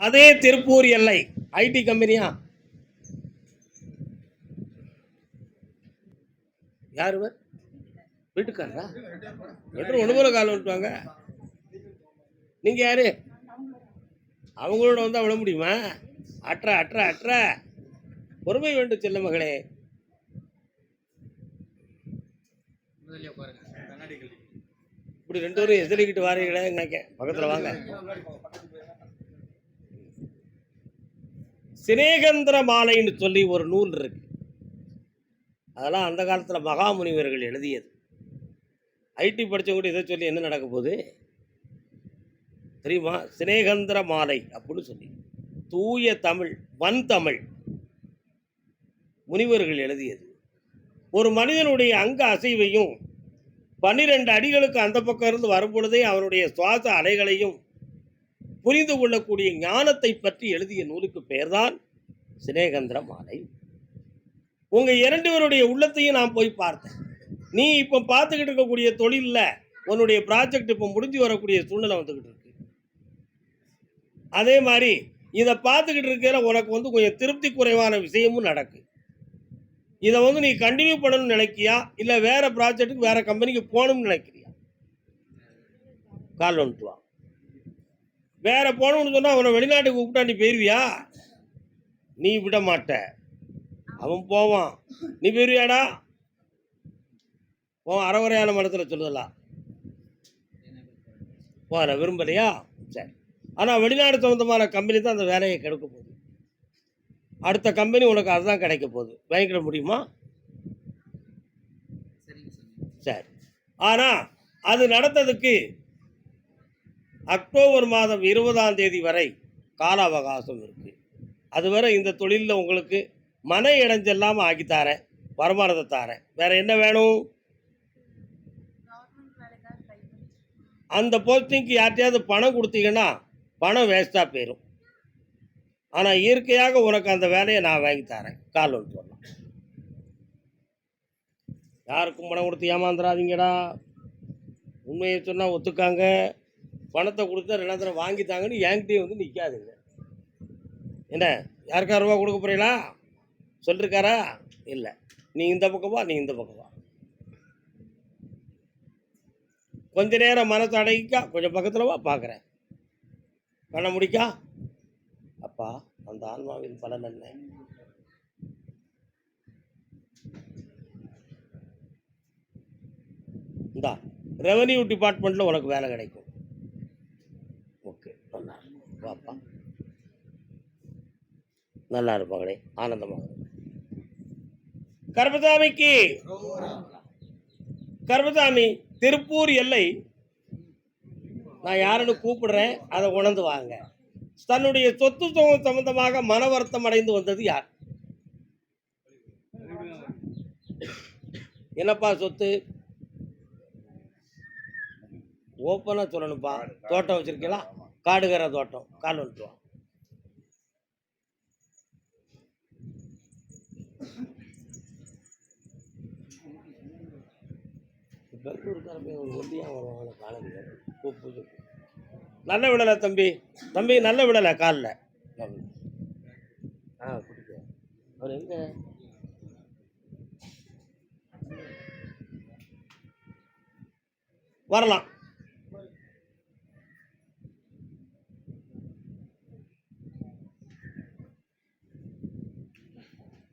அதே திருப்பூர் எல்லை ஐடி கம்பெனியா? யார் வீட்டுக்காரரா? எப்படி ஒன்று கால் விட்டுவாங்க நீங்கள் யாரு? அவங்களோட வந்தால் விட முடியுமா? அற்ற அற்ற அற்ற பொறுமை வேண்டும் செல்ல மகளே. இப்படி ரெண்டு பேரும் எதிரிக்கிட்டு வாரீங்களே நினைக்க? பக்கத்தில் வாங்க. சினேகந்திர மாலைன்னு சொல்லி ஒரு நூல் இருக்கு. அதெல்லாம் அந்த காலத்தில் மகாமுனிவர்கள் எழுதியது. ஐடி படித்தவங்க இதை சொல்லி என்ன நடக்க போகுது? தெரியுமா? சினேகந்திர மாலை அப்படின்னு சொல்லி. தூய தமிழ் வன் தமிழ் முனிவர்கள் எழுதியது. ஒரு மனிதனுடைய அங்க அசைவையும் பன்னிரெண்டு அடிகளுக்கு அந்த பக்கம் இருந்து வரும் பொழுதே அவனுடைய சுவாச அலைகளையும் புரிந்து கொள்ளக்கூடிய ஞானத்தை பற்றி எழுதிய நூலுக்கு பெயர்தான் சினேகந்திர மாலை உங்க இரண்டு பேருடைய உள்ளத்தையும் நான் போய் பார்த்தேன். நீ இப்போ பார்த்துக்கிட்டு இருக்கக்கூடிய தொழிலில் உன்னுடைய ப்ராஜெக்ட் இப்போ முடிஞ்சு வரக்கூடிய சூழ்நிலை வந்துக்கிட்டு இருக்கு. அதே மாதிரி இதை பார்த்துக்கிட்டு இருக்கிற உனக்கு வந்து கொஞ்சம் திருப்தி குறைவான விஷயமும் நடக்கு. இதை வந்து நீ கண்டினியூ பண்ணணும்னு நினைக்கியா இல்லை வேற ப்ராஜெக்ட்டுக்கு வேற கம்பெனிக்கு போகணும்னு நினைக்கிறியா? கால் ஒன்று வேற போகணும்னு சொன்னா அவனை வெளிநாட்டுக்கு கூப்பிட்டா நீ போயிருவியா? நீ விட மாட்ட. அவன் போவான். நீ போயிருவியாடா? போ அறவரையான மடத்தில் சொல்லலாம் போற விரும்பலையா? சரி. ஆனால் வெளிநாடு சம்மந்தமான கம்பெனி தான் அந்த வேலையை கெடுக்க போகுது. அடுத்த கம்பெனி உனக்கு அதுதான் கிடைக்க போகுது. வாங்கிக்கிட முடியுமா? சரி. ஆனால் அது நடந்ததுக்கு அக்டோபர் மாதம் இருபதாம் தேதி வரை கால அவகாசம் இருக்கு. அதுவரை இந்த தொழிலில் உங்களுக்கு மன இடைஞ்செல்லாமல் ஆக்கி தரேன் வருமானத்தை தரேன். வேற என்ன வேணும்? அந்த போஸ்டிங்க்கு யார்ட்டையாவது பணம் கொடுத்தீங்கன்னா பணம் வேஸ்ட்டாக போயிடும் ஆனால் இயற்கையாக உனக்கு அந்த வேலையை நான் வாங்கி தரேன் கால் ஒன்று சொல்லலாம் யாருக்கும் பணம் கொடுத்து ஏமாந்துடாதீங்கடா உண்மையை சொன்னால் ஒத்துக்காங்க. பணத்தை கொடுத்தா ரெண்டாயிரம் வாங்கித்தாங்கன்னு என்கிட்டயும் வந்து நிற்காதுங்க என்ன? யாருக்கா ரூபா கொடுக்க போறீங்களா? சொல்லிருக்காரா? இல்லை. நீ இந்த பக்கமா நீ இந்த பக்கமா கொஞ்ச நேரம் மனத்தை அடங்கிக்கா கொஞ்சம் பக்கத்தில் வா பார்க்குறேன் பண்ண முடிக்கா. அப்பா அந்த ஆன்மாவின் பலன் என்ன? இந்தா ரெவன்யூ டிபார்ட்மெண்ட்டில் உனக்கு வேலை கிடைக்கும். வாப்பா. நல்லா இருப்பாங்களே ஆனந்தமாக இருக்கு. கருப்பசாமிக்கு திருப்பூர் எல்லை. நான் யாருன்னு கூப்பிடுறேன் அதை உணர்ந்து வாங்க. தன்னுடைய சொத்து சுகம் சம்பந்தமாக மன வருத்தம் அடைந்து வந்தது யார்? என்னப்பா சொத்து? ஓப்பனாக சொல்லணும்ப்பா. தோட்டம் வச்சிருக்கீங்களா? காடுகர தோட்டம் கால் வந்துட்டு வா பெங்களூருக்காரங்க ஒல்லியாக வருவாங்க காலேஜ் கூப்பிட்டு. நல்ல விடலை தம்பி. தம்பி நல்ல விடலை காலில். ஆ பிடிக்கும் அவர் எங்கே? வரலாம்.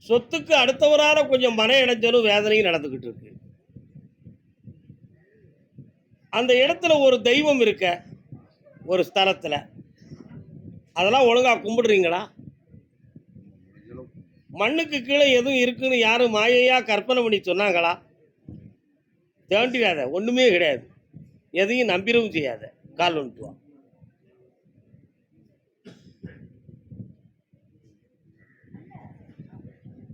சொத்துக்கு அடுத்தவரால கொஞ்சம் மன இடைஞ்சலும் வேதனையும் நடந்துக்கிட்டு இருக்கு. அந்த இடத்துல ஒரு தெய்வம் இருக்க ஒரு ஸ்தலத்தில். அதெல்லாம் ஒழுங்காக கும்பிடுறீங்களா? மண்ணுக்கு கீழே எதுவும் இருக்குன்னு யாரும் மாயையாக கற்பனை பண்ணி சொன்னாங்களா? தேண்டிடாத ஒன்றுமே கிடையாது. எதையும் நம்பிடவும் செய்யாத. கால் ஒன்றுவான்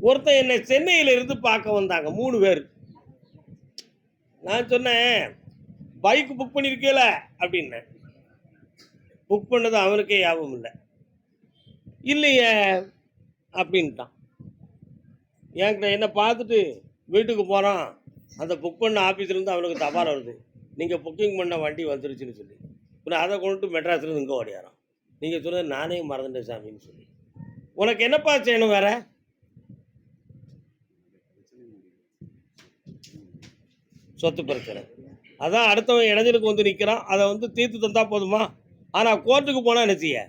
ஒருத்தன் என்னை சென்னையில் இருந்து பார்க்க வந்தாங்க மூணு பேர். நான் சொன்னேன் பைக் புக் பண்ணியிருக்கேல அப்படின்னேன் புக் பண்ணது அவனுக்கே ஞாபகம் இல்லை. இல்லையே அப்படின்ட்டான். என்கிட்ட என்ன பார்த்துட்டு வீட்டுக்கு போகிறான் அந்த புக் பண்ண ஆஃபீஸ்லேருந்து அவனுக்கு தபால் வருது. நீங்கள் புக்கிங் பண்ண வண்டி வந்துருச்சுன்னு சொல்லி. அப்புறம் அதை கொண்டுட்டு மெட்ராஸ்லேருந்து இங்கே ஓடியாரான் நீங்கள் சொன்னது நானே மறந்துட்டேன் சாமின்னு சொல்லி. உனக்கு என்னப்பா செய்யணும் வேறு? சொத்து பிரச்சனை. அதான் அடுத்தவன் இடைஞ்சலுக்கு வந்து நிற்கிறான் அதை வந்து தீர்த்து தந்தால் போதுமா? ஆனால் கோர்ட்டுக்கு போனால் என்ன செய்ய?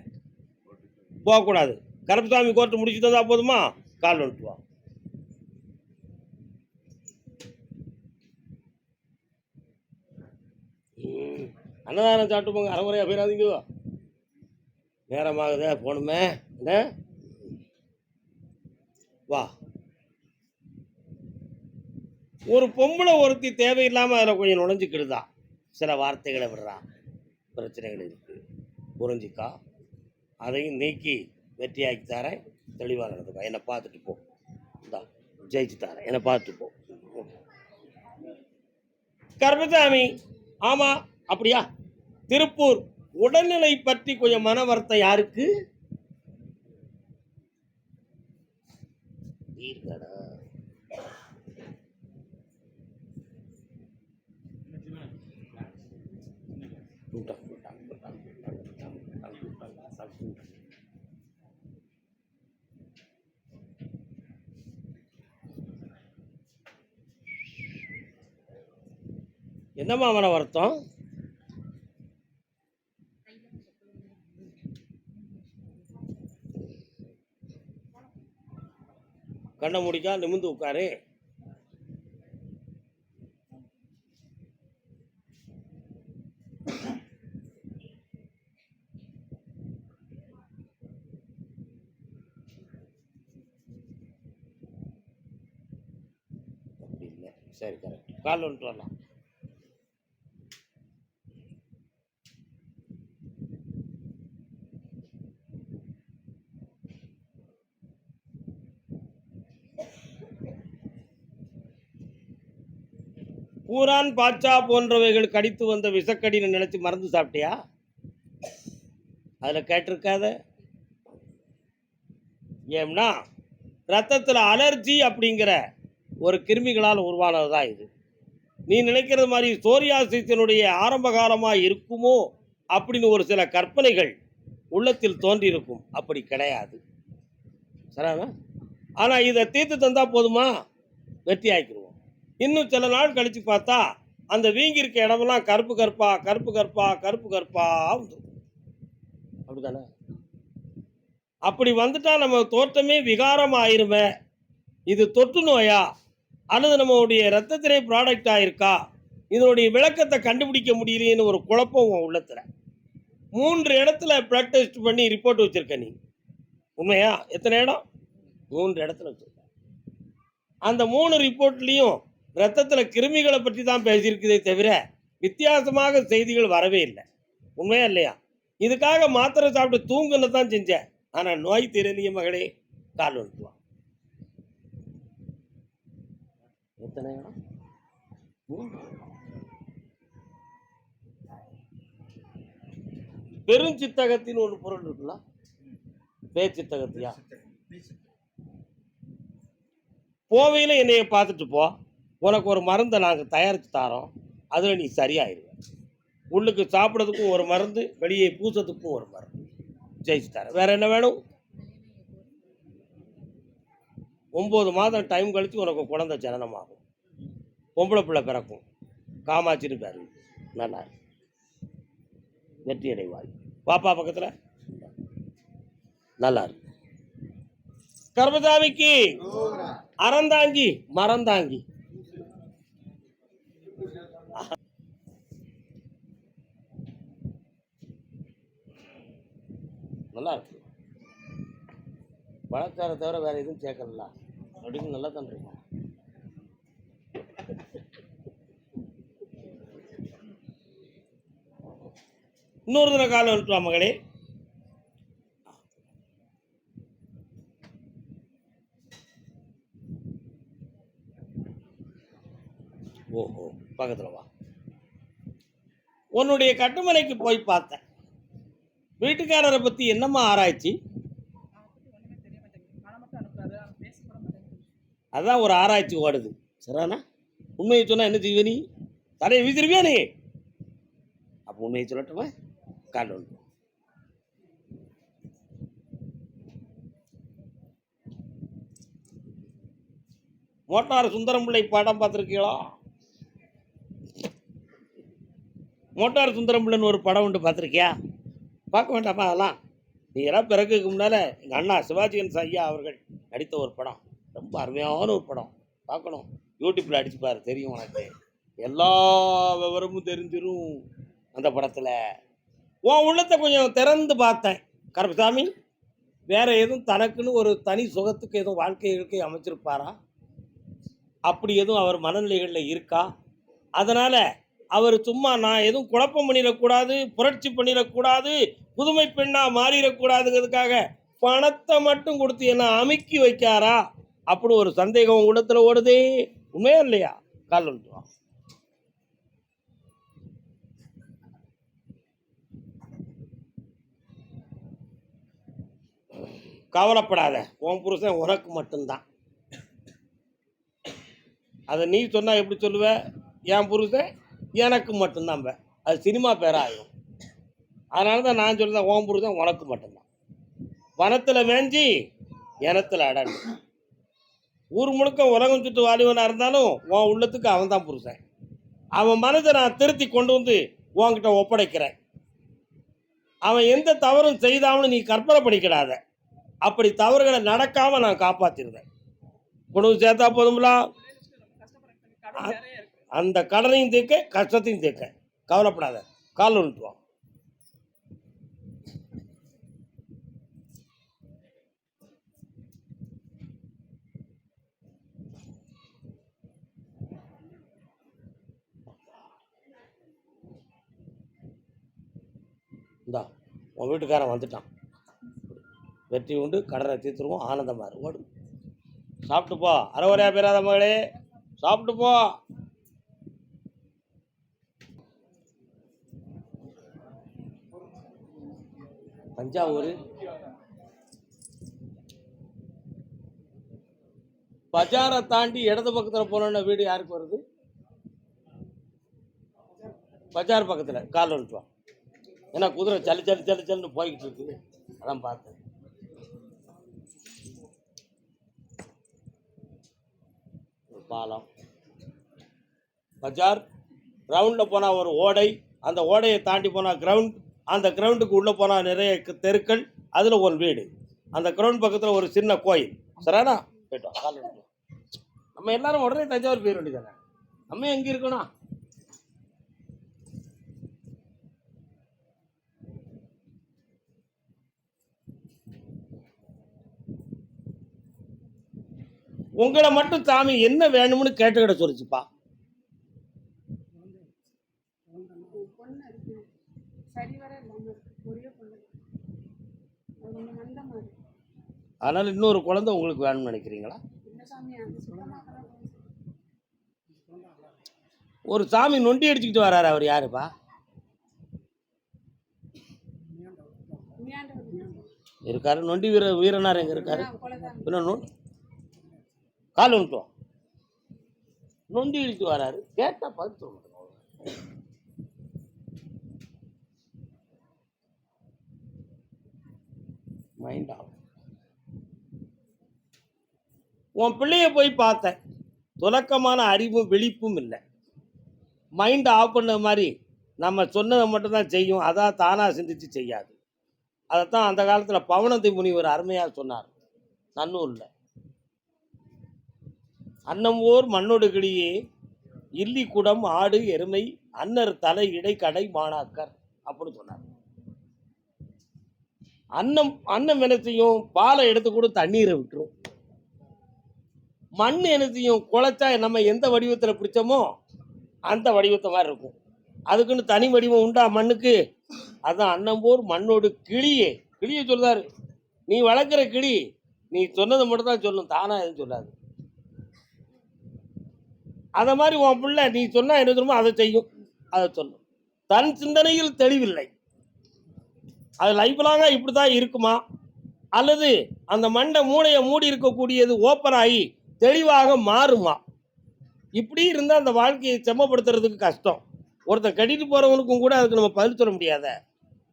போகக்கூடாது. கருப்பசாமி கோர்ட்டு முடிச்சு தந்தால் போதுமா? கால் வந்துட்டுவா அன்னதானம் சாப்பிட்டு போங்க. அரைமுறையாக போயிடாதீங்க. நேரமாகுதே போகணுமே. என்ன? வா. ஒரு பொம்பளை ஒருத்தி தேவையில்லாமல் அதில் கொஞ்சம் நுழைஞ்சிக்கிடுதா? சில வார்த்தைகளை விடுறா. பிரச்சனைகள் இருக்குது புரிஞ்சிக்கா? அதையும் நீக்கி வெற்றியாக்கி தரேன். தெளிவாக நடந்துக்கா. என்னை பார்த்துட்டு போ. இந்தா ஜெயிச்சு தரேன். என்னை பார்த்துட்டு போ. கர்மசாமி ஆமாம் அப்படியா? திருப்பூர் உடல்நிலை பற்றி கொஞ்சம் மன வருத்தம் யாருக்கு? தீர்க்கடா கூட்டம் கூட்டம் கூட்டம் கூட்டம் கூட்டம் கூட்டம் கூட்டம் வாசல் கூட்டம் என்னம்மா அவனை வருத்தம்? கண்ணை முடிக்கா நிமிந்து உட்காரு. சரி கரெக்ட் கால் வந்துட்டு வரலாம். பூரான் பாச்சா போன்றவைகள் கடித்து வந்த விஷக்கடின்னு நினைச்சு மறந்து சாப்பிட்டியா? அதில் கேட்டிருக்காத. ஏம்னா ரத்தத்தில் அலர்ஜி அப்படிங்கிற ஒரு கிருமிகளால் உருவானது தான் இது. நீ நினைக்கிறது மாதிரி சோரியாசிஸினுடைய ஆரம்ப காலமாக இருக்குமோ அப்படின்னு ஒரு சில கற்பனைகள் உள்ளத்தில் தோன்றியிருக்கும். அப்படி கிடையாது. சரியானா ஆனால் இதை தீர்த்து தந்தால் போதுமா? வெற்றி ஆக்கிடுவோம். இன்னும் சில நாள் கழித்து பார்த்தா அந்த வீங்கியிருக்க இடமெல்லாம் கருப்பு கருப்பா கருப்பு கருப்பா கருப்பு கருப்பா வந்துடும் அப்படிதானே? அப்படி வந்துட்டா நம்ம தோற்றமே விகாரம் ஆயிருமே இது தொற்று நோயா? அல்லது நம்மளுடைய ரத்தத்திலே ப்ராடக்ட் ஆயிருக்கா? இதனுடைய விளக்கத்தை கண்டுபிடிக்க முடியலையேன்னு ஒரு குழப்பம் உன் உள்ளத்தில். மூன்று இடத்துல பிளட் டெஸ்ட் பண்ணி ரிப்போர்ட் வச்சுருக்க நீ. உண்மையா? எத்தனை இடம்? மூன்று இடத்துல வச்சுருக்க. அந்த மூணு ரிப்போர்ட்லேயும் ரத்தத்தில் கிருமிகளை பற்றி தான் பேசியிருக்குதே தவிர வித்தியாசமாக செய்திகள் வரவே இல்லை. உண்மையா இல்லையா? இதுக்காக மாத்திரை சாப்பிட்டு தூங்குன்னு தான் செஞ்சேன் ஆனால் நோய் தெரியலையே மகளே கால் வந்துட்டுவான் எத்தனை இடம்? மூன்று. பெருஞ்சித்தகத்தின்னு ஒரு பொருள் இருக்குல்ல? பேச்சித்தகத்தியா? போவையில் என்னைய பார்த்துட்டு போ. உனக்கு ஒரு மருந்தை நாங்கள் தயாரித்து தரோம். அதில் நீ சரியாயிருவ. உள்ளுக்கு சாப்பிட்றதுக்கும் ஒரு மருந்து வெளியே பூசத்துக்கும் ஒரு மருந்து. ஜெயிச்சு தரேன் வேற என்ன வேணும்? ஒம்பது மாதம் டைம் கழித்து உனக்கு குழந்தை ஜனனமாகும். பொம்பளை பிள்ளை பிறக்கும். காமாட்சின்னு பேர். நல்லா வெற்றி அடைவாய். பாப்பா பக்கத்தில்? நல்லா இருக்கு. கர்மசாமிக்கு அறந்தாங்கி மறந்தாங்கி நல்லா இருக்கு. பழச்சாரை தவிர வேற எதுவும் சேர்க்கல அப்படின்னு நல்லா தான் இருக்கும். இன்னொரு தின காலம் விட்டுவா மகளே? ஓஹோ பக்கத்தில் வா. உன்னுடைய கட்டுமனைக்கு போய் பார்த்தேன். வீட்டுக்காரரை பற்றி என்னம்மா ஆராய்ச்சி? அதுதான் ஒரு ஆராய்ச்சி ஓடுது. சரிண்ணா உண்மையை சொன்னால் என்ன செய்வ நீ? தலையை வீசிருவியா நீ? அப்போ உண்மையை சொல்லட்டுமா? কারণ மோட்டார் சுந்தரம்பிள்ளை படம் பார்த்துருக்கீங்களா? மோட்டார் சுந்தரம்பிள்ளைன்னு ஒரு படம் உண்டு பார்த்துருக்கியா? பார்க்க வேண்டாமா அதெல்லாம்? நீங்களாம் பிறகுக்கு முன்னால் எங்கள் அண்ணா சிவாஜிகன் ஐயா அவர்கள் நடித்த ஒரு படம். ரொம்ப அருமையான ஒரு படம். பார்க்கணும். யூடியூப்பில் அடிச்சுப்பார் தெரியும் உனக்கு. எல்லா விவரமும் தெரிஞ்சிடும் அந்த படத்தில். உன் உள்ளத்தை கொஞ்சம் திறந்து பார்த்தேன். கருப்பசாமி வேற எதுவும் தனக்குன்னு ஒரு தனி சுகத்துக்கு எதுவும் வாழ்க்கை இயற்கை அமைச்சிருப்பாரா அப்படி எதுவும் அவர் மனநிலைகளில் இருக்கா? அதனால் அவர் சும்மா நான் எதுவும் குழப்பம் பண்ணிடக்கூடாது புரட்சி பண்ணிடக்கூடாது புதுமை பெண்ணாக மாறிடக்கூடாதுங்கிறதுக்காக பணத்தை மட்டும் கொடுத்து என்ன அமுக்கி வைக்காரா? அப்படி ஒரு சந்தேகம் உள்ளத்தில் ஓடுதே. உண்மையா இல்லையா? கால் ஒன்று கவலைப்படாத உன் புருஷன் உனக்கு மட்டும்தான். அதை நீ சொன்னால் எப்படி சொல்லுவ? என் புருஷன் எனக்கு மட்டும்தான் பே. அது சினிமா பேராகும் அதனால தான் நான் சொல்லுறேன் ஓம் புருஷன் உனக்கு மட்டும்தான். வனத்தில் மேஞ்சி இனத்தில் அடன் ஊர் முழுக்க உலகம் சுட்டு வாலிபனாக இருந்தாலும் உன் உள்ளத்துக்கு அவன் தான் புருஷன். அவன் மனதை நான் திருத்தி கொண்டு வந்து உன்கிட்ட ஒப்படைக்கிறேன். அவன் எந்த தவறும் செய்தாமனு நீ கற்பனை பண்ணிக்கிடாத. அப்படி தவறுகளை நடக்காம நான் காப்பாத்திருந்தேன் குடும்பம் சேர்த்தா போதுங்களா அந்த கடனையும் தீர்க்க கஷ்டத்தையும் தீர்க்க. கவலைப்படாத. கால் உருட்டுவோம். இந்தா உன் வீட்டுக்காரன் வந்துட்டான். வெற்றி உண்டு கடனை தீர்த்துருவோம் ஆனந்தமாக இருக்கும் ஓடு சாப்பிட்டு போ அறவரையா பேராத மகளே. சாப்பிட்டு போ தஞ்சாவூர். பஜாரை தாண்டி இடது பக்கத்தில் போனோன்னா வீடு யாருக்கு வருது? பஜார் பக்கத்தில் கால் வந்துட்டு வா ஏன்னா குதிரை சளி சளி சளி சலின்னு போய்கிட்டு இருக்குது. அதான் பார்த்தேன் ஒரு பாலம். பஜார் கிரவுண்டில் போனால் ஒரு ஓடை அந்த ஓடையை தாண்டி போனால் கிரவுண்ட் அந்த கிரவுண்டுக்கு உள்ளே போனால் நிறைய தெருக்கள் அதில் ஒரு வீடு. அந்த கிரவுண்ட் பக்கத்தில் ஒரு சின்ன கோயில். சரியானா போயிட்டோம். நம்ம எல்லாரும் உடனே தஞ்சாவூர் போயிட வேண்டியதானே நம்ம எங்கே இருக்கணும்? உங்களை மட்டும் சாமி என்ன வேணும்னு கேட்டுக்கிட சொல்லிச்சுப்பா. அதனால இன்னொரு குழந்தை உங்களுக்கு வேணும்னு நினைக்கிறீங்களா? ஒரு சாமி நொண்டி அடிச்சுக்கிட்டு வராரு அவர் யாருப்பா? இருக்காரு நொண்டி வீர வீரனார் எங்க இருக்காரு? பின்ன கால் வந்துட்டோம் நொண்டி இழுத்து வராரு. கேட்டால் பதில் சொல்ல மாட்டேங்க மைண்ட் ஆகும் உன் பிள்ளைய போய் பார்த்தேன். துலக்கமான அறிவும் விழிப்பும் இல்லை. மைண்ட் ஆஃப் பண்ண மாதிரி நம்ம சொன்னதை மட்டும்தான் செய்யும். அதான் தானாக சிந்திச்சு செய்யாது. அதைத்தான் அந்த காலத்தில் பவனந்தி முனிவர் அருமையாக சொன்னார். நன்னூரில். அன்னம் ஓர் மண்ணோடு இல்லி குடம் ஆடு எருமை அன்னர் தலை இடை கடை மாணாக்கர் அப்படின்னு சொன்னார். அன்னம் அன்னம் எனத்தையும் பாலை எடுத்து கூட தண்ணீரை விட்டுரும். மண் எனத்தையும் குழச்சா குழைச்சா நம்ம எந்த வடிவத்தில் பிடிச்சோமோ அந்த வடிவத்தை மாதிரி இருக்கும். அதுக்குன்னு தனி வடிவம் உண்டா மண்ணுக்கு? அதான் அன்னம்போர் மண்ணோடு கிளியே. கிளியை சொல்றாரு. நீ வளர்க்குற கிளி நீ சொன்னதை மட்டும் தான் சொல்லும். தானா எதுவும் சொல்லாது. அதை மாதிரி உன் பிள்ளை நீ சொன்னா என்ன சொல்லுமோ அதை செய்யும். அதை சொல்லும். தன் சிந்தனையில் தெளிவில்லை. அது லைஃப் லாங்கா இப்படி தான் இருக்குமா? அல்லது அந்த மண்டை மூளையை மூடி இருக்கக்கூடியது ஓப்பன் ஆகி தெளிவாக மாறுமா? இப்படி இருந்தால் அந்த வாழ்க்கையை செம்மப்படுத்துறதுக்கு கஷ்டம். ஒருத்தன் கட்டிட்டு போறவனுக்கும் கூட அதுக்கு நம்ம பதில் சொல்ல முடியாத.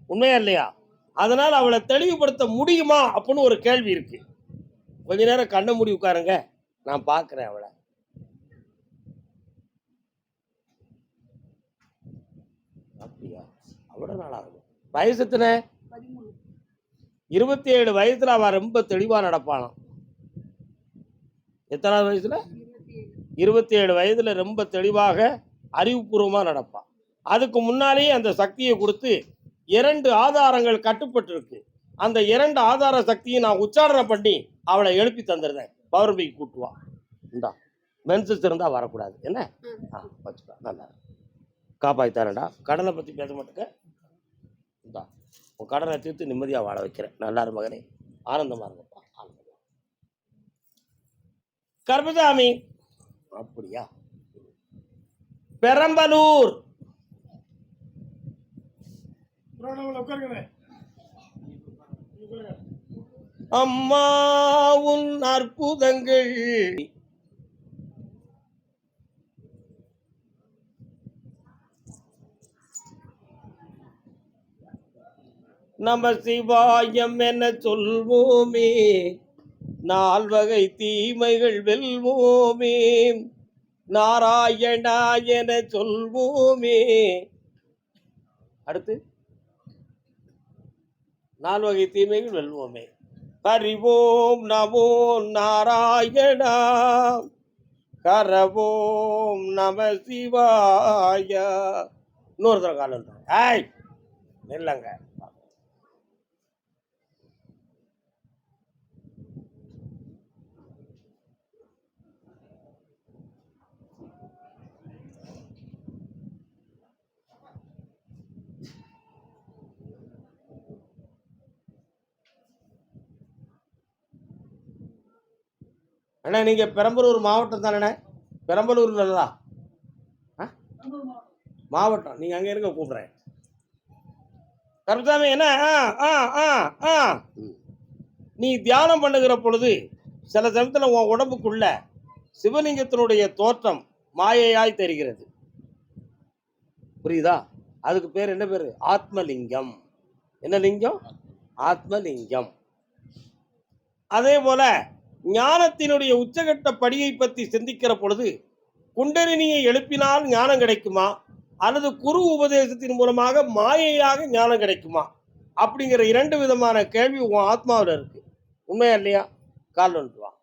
உண்மையா இல்லையா? அதனால் அவளை தெளிவுபடுத்த முடியுமா? அப்படின்னு ஒரு கேள்வி இருக்கு. கொஞ்ச நேரம் கண்ணை மூடி உட்காருங்க. நான் பார்க்குறேன் அவளை. அவ்வளோ நாள் ஆகுது வயசு எத்தனை? இருபத்தி ஏழு வயசுல அவன் ரொம்ப தெளிவா நடப்பானாம். எத்தனாவது வயசுல? இருபத்தி ஏழு வயதுல ரொம்ப தெளிவாக அறிவுபூர்வமா நடப்பான். அதுக்கு முன்னாலேயே அந்த சக்தியை கொடுத்து இரண்டு ஆதாரங்கள் கட்டுப்பட்டிருக்கு. அந்த இரண்டு ஆதார சக்தியை நான் உச்சாரணை பண்ணி அவளை எழுப்பி தந்துருந்தேன் பௌர்ணமிக்கு கூட்டுவா இந்தா மென்சஸ் இருந்தா வரக்கூடாது. என்ன. ஆ. வச்சுக்கா நல்லா காப்பாற்றி தரேன்டா கடனை பற்றி பேச மாட்டேங்க. உன் கடனை தீர்த்து நிம்மதியாக வாழ வைக்கிறேன். நல்லா மகனே. ஆனந்தமாக இருங்கப்பா ஆனந்தமா. கர்மசாமி அப்படியா? பெரம்பலூர். அம்மா உன் அற்புதங்கள். நம சிவாயம் என சொல்வோமே. நால்வகை தீமைகள் வெல்வோமே. நாராயணா என சொல்வோமே. அடுத்து. நால்வகை தீமைகள் வெல்வோமே. ஹரிவோம் நமோ நாராயணா. கரவோம் நம சிவாய இன்னொருத்தர காலம் ஏய் இல்லைங்க அண்ணா நீங்க பெரம்பலூர் மாவட்டம் தானேண்ணே பெரம்பலூர் தான் ஆ? மாவட்டம். நீங்க அங்க இருக்க கூப்பிடுறேன். கருத்தாமி என்ன? ஆ ஆ ஆ ஆ. ம். நீ தியானம் பண்ணுகிற பொழுது சில சமயத்தில் உன் உடம்புக்குள்ள சிவலிங்கத்தினுடைய தோற்றம் மாயையாய் தெரிகிறது. புரியுதா? அதுக்கு பேர் என்ன பேர்? ஆத்மலிங்கம். என்ன லிங்கம்? ஆத்மலிங்கம். அதே போல ஞானத்தினுடைய உச்சகட்ட படியை பற்றி சிந்திக்கிற பொழுது குண்டலினியை எழுப்பினால் ஞானம் கிடைக்குமா? அல்லது குரு உபதேசத்தின் மூலமாக மாயையாக ஞானம் கிடைக்குமா? அப்படிங்கிற இரண்டு விதமான கேள்வி உன் ஆத்மாவில் இருக்கு. உண்மையா இல்லையா? கால் வந்துட்டு வா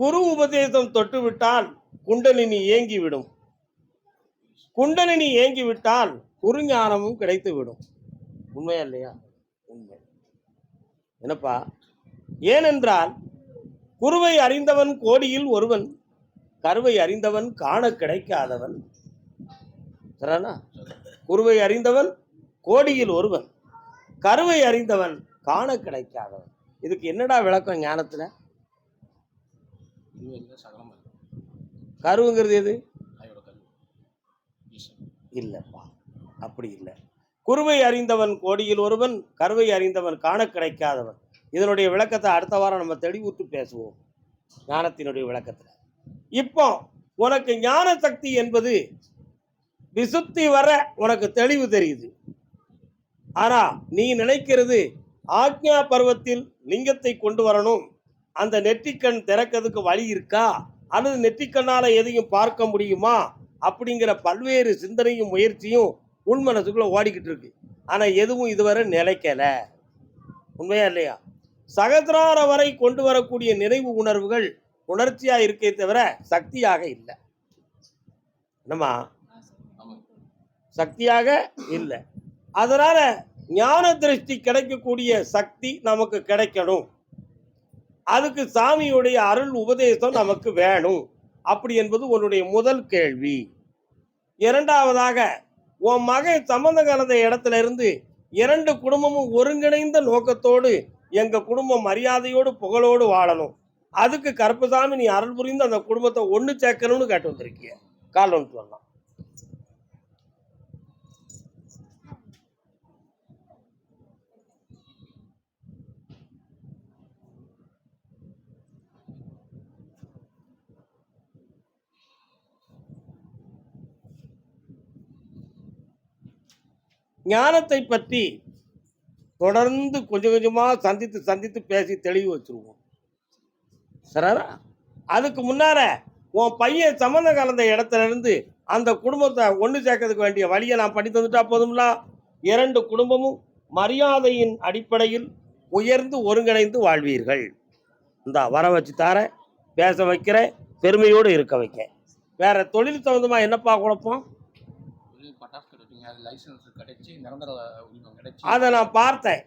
குரு உபதேசம் தொட்டுவிட்டால் குண்டலினி ஏங்கி விடும் குண்டலினி ஏங்கி விட்டால் குருஞானமும் கிடைத்து விடும் உண்மையா இல்லையா? உண்மை. என்னப்பா? ஏனென்றால் குருவை அறிந்தவன் கோடியில் ஒருவன் கருவை அறிந்தவன் காண கிடைக்காதவன். குருவை அறிந்தவன் கோடியில் ஒருவன் கருவை அறிந்தவன் காண கிடைக்காதவன். இதுக்கு என்னடா விளக்கம் ஞானத்தில்? கருவுங்கிறது எது? இல்லப்பா அப்படி இல்லை. குருவை அறிந்தவன் கோடியில் ஒருவன் கருவை அறிந்தவன் காண கிடைக்காதவன். இதனுடைய விளக்கத்தை அடுத்த வாரம் நம்ம தெளிவுற்று பேசுவோம். ஞானத்தினுடைய விளக்கத்தில். இப்போ உனக்கு ஞான சக்தி என்பது விசுத்தி வர உனக்கு தெளிவு தெரியுது. ஆனா நீ நினைக்கிறது ஆக்ஞா பருவத்தில் லிங்கத்தை கொண்டு வரணும். அந்த நெற்றிக்கண் திறக்கிறதுக்கு வழி இருக்கா? அல்லது நெற்றிக்கண்ணால் எதையும் பார்க்க முடியுமா? அப்படிங்கிற பல்வேறு சிந்தனையும் முயற்சியும் உள் மனசுக்குள்ளே ஓடிக்கிட்டு இருக்கு. ஆனால் எதுவும் இதுவரை நிலைக்கல. உண்மையா இல்லையா? சகசிரார வரை கொண்டு வரக்கூடிய நினைவு உணர்வுகள் உணர்ச்சியாக இருக்கே தவிர சக்தியாக இல்லை. என்னம்மா? சக்தியாக இல்லை. அதனால் ஞான திருஷ்டி கிடைக்கக்கூடிய சக்தி நமக்கு கிடைக்கணும். அதுக்கு சாமியுடைய அருள் உபதேசம் நமக்கு வேணும். அப்படி என்பது உன்னுடைய முதல் கேள்வி. இரண்டாவதாக உன் மகன் சம்பந்த கலந்த இடத்துல இருந்து இரண்டு குடும்பமும் ஒருங்கிணைந்த நோக்கத்தோடு எங்க குடும்பம் மரியாதையோடு புகழோடு வாழணும். அதுக்கு கருப்பசாமி நீ அருள் புரிந்து அந்த குடும்பத்தை ஒன்று சேர்க்கணும்னு கேட்டு வந்திருக்கிய. கால் ஒன்று சொல்லலாம் ஞானத்தை பற்றி தொடர்ந்து கொஞ்சம் கொஞ்சமாக சந்தித்து சந்தித்து பேசி தெளிவு வச்சுருவோம். சரிடா அதுக்கு முன்னார உன் பையன் சம்மந்தம் கலந்த இடத்துல இருந்து அந்த குடும்பத்தை ஒன்று சேர்க்கறதுக்கு வேண்டிய வழியை நான் பண்ணி தந்துட்டா போதும்ல? இரண்டு குடும்பமும் மரியாதையின் அடிப்படையில் உயர்ந்து ஒருங்கிணைந்து வாழ்வீர்கள். இந்த வர வச்சு தாரேன் பேச வைக்கிறேன் பெருமையோடு இருக்க வைக்க வேற தொழில் சம்மந்தமாக என்னப்பா குழப்பம்? அது லைசன்ஸ் கிடைச்சி நிரந்தர உரிமம் கிடைச்சி. அதை நான் பார்த்தேன்.